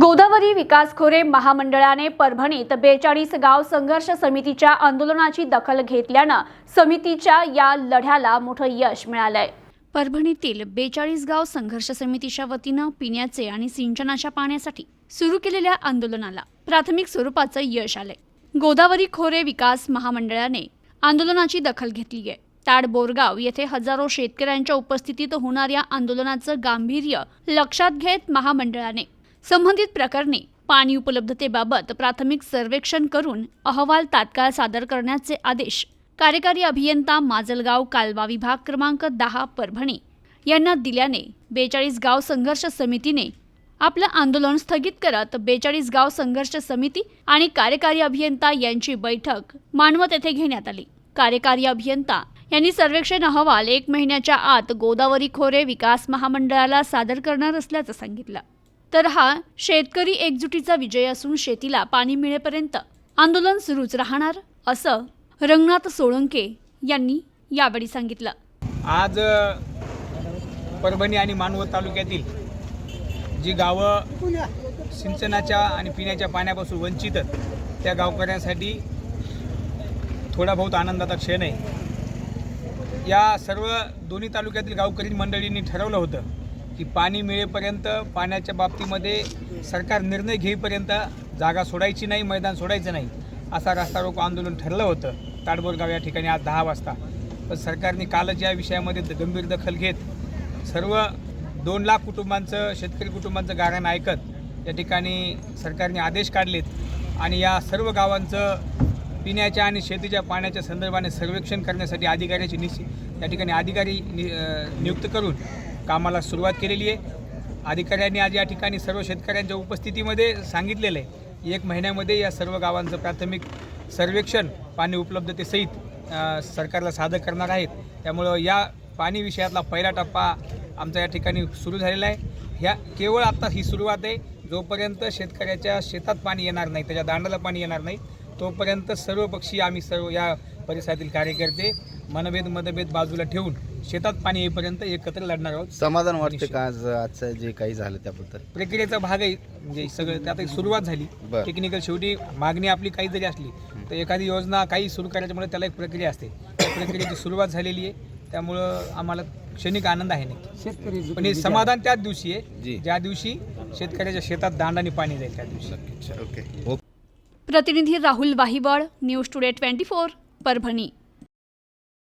गोदावरी विकास खोरे महामंडळाने परभणीत बेचाळीस गाव संघर्ष समितीच्या आंदोलनाची दखल घेतल्यानं समितीच्या या लढ्याला मोठं यश मिळालंय. परभणीतील बेचाळीस गाव संघर्ष समितीच्या वतीनं पिण्याचे आणि सिंचनाच्या पाण्यासाठी सुरू केलेल्या आंदोलनाला प्राथमिक स्वरूपाचं यश आलंय. गोदावरी खोरे विकास महामंडळाने आंदोलनाची दखल घेतली आहे. ताड बोरगाव येथे हजारो शेतकऱ्यांच्या उपस्थितीत होणाऱ्या आंदोलनाचं गांभीर्य लक्षात घेत महामंडळाने संबंधित प्रकरणी पाणी उपलब्धतेबाबत प्राथमिक सर्वेक्षण करून अहवाल तात्काळ सादर करण्याचे आदेश कार्यकारी अभियंता माजलगाव कालवा विभाग क्रमांक दहा परभणी यांना दिल्याने बेचाळीस गाव संघर्ष समितीने आपलं आंदोलन स्थगित करत बेचाळीस गाव संघर्ष समिती आणि कार्यकारी अभियंता यांची बैठक मानवत येथे घेण्यात आली. कार्यकारी अभियंता यांनी सर्वेक्षण अहवाल एक महिन्याच्या आत गोदावरी खोरे विकास महामंडळाला सादर करणार असल्याचं सांगितलं. तर हा शेतकरी एकजुटीचा विजय असून शेतीला पाणी मिळेपर्यंत आंदोलन सुरूच राहणार असं रंगनाथ सोळंके यांनी यावेळी सांगितलं. आज परभणी आणि मानवत तालुक्यातील जी गावं सिंचनाच्या आणि पिण्याच्या पाण्यापासून वंचित त्या गावकऱ्यांसाठी थोडा बहुत आनंदाचा क्षण आहे. या सर्व दोन्ही तालुक्यातील गावकरी मंडळींनी ठरवलं होतं की पाणी मिळेपर्यंत पाण्याच्या बाबतीमध्ये सरकार निर्णय घेईपर्यंत जागा सोडायची नाही मैदान सोडायचं नाही असा रस्ता रोको आंदोलन ठरलं होतं. ताडबोरगाव या ठिकाणी आज दहा वाजता. पण सरकारने कालच या विषयामध्ये गंभीर दखल घेत सर्व दोन लाख कुटुंबांचं शेतकरी कुटुंबांचं गाऱ्हाण ऐकत या ठिकाणी सरकारने आदेश काढलेत आणि या सर्व गावांचं पिण्याच्या आणि शेतीच्या पाण्याच्या संदर्भाने सर्वेक्षण करण्यासाठी अधिकाऱ्याची निश्चित या ठिकाणी अधिकारी नि नियुक्त करून कामाला सुरुवात केलेली आहे. अधिकाऱ्यांनी आज या ठिकाणी सर्व शेतकऱ्यांच्या उपस्थितीमध्ये सांगितलेलं आहे. एक महिन्यामध्ये या सर्व गावांचं प्राथमिक सर्वेक्षण पाणी उपलब्धतेसहित सरकारला सादर करणार आहेत. त्यामुळं या पाणी विषयातला पहिला टप्पा आमचा या ठिकाणी सुरू झालेला आहे. ह्या केवळ आता ही सुरुवात आहे. जोपर्यंत शेतकऱ्याच्या शेतात पाणी येणार नाही त्याच्या दांडाला पाणी येणार नाही तोपर्यंत सर्व पक्षी आम्ही सर्व या परिसरातील कार्यकर्ते मनभेद मतभेद बाजूला ठेवून शेतात पाणी येईपर्यंत एकत्र लढणार आहोत. समाधान वाटते का आज आजचं जे काही झालं त्याबद्दल? प्रक्रियेचा भाग आहे म्हणजे सगळं त्यात एक सुरुवात झाली. बरं. टेक्निकल शेवटी मागणी आपली काही जरी असली तर एखादी योजना काही सुरू करायच्यामुळे त्याला एक प्रक्रिया असते. त्या प्रक्रियेची सुरुवात झालेली आहे. त्यामुळं आम्हाला क्षणिक आनंद आहे नाही पण हे समाधान त्याच दिवशी जी. आहे ज्या दिवशी शेतकऱ्याच्या शेतात दांडाने पाणी जाईल त्या दिवशी. ओके प्रतिनिधी Rahul Wahiwal news today twenty four Parbhani.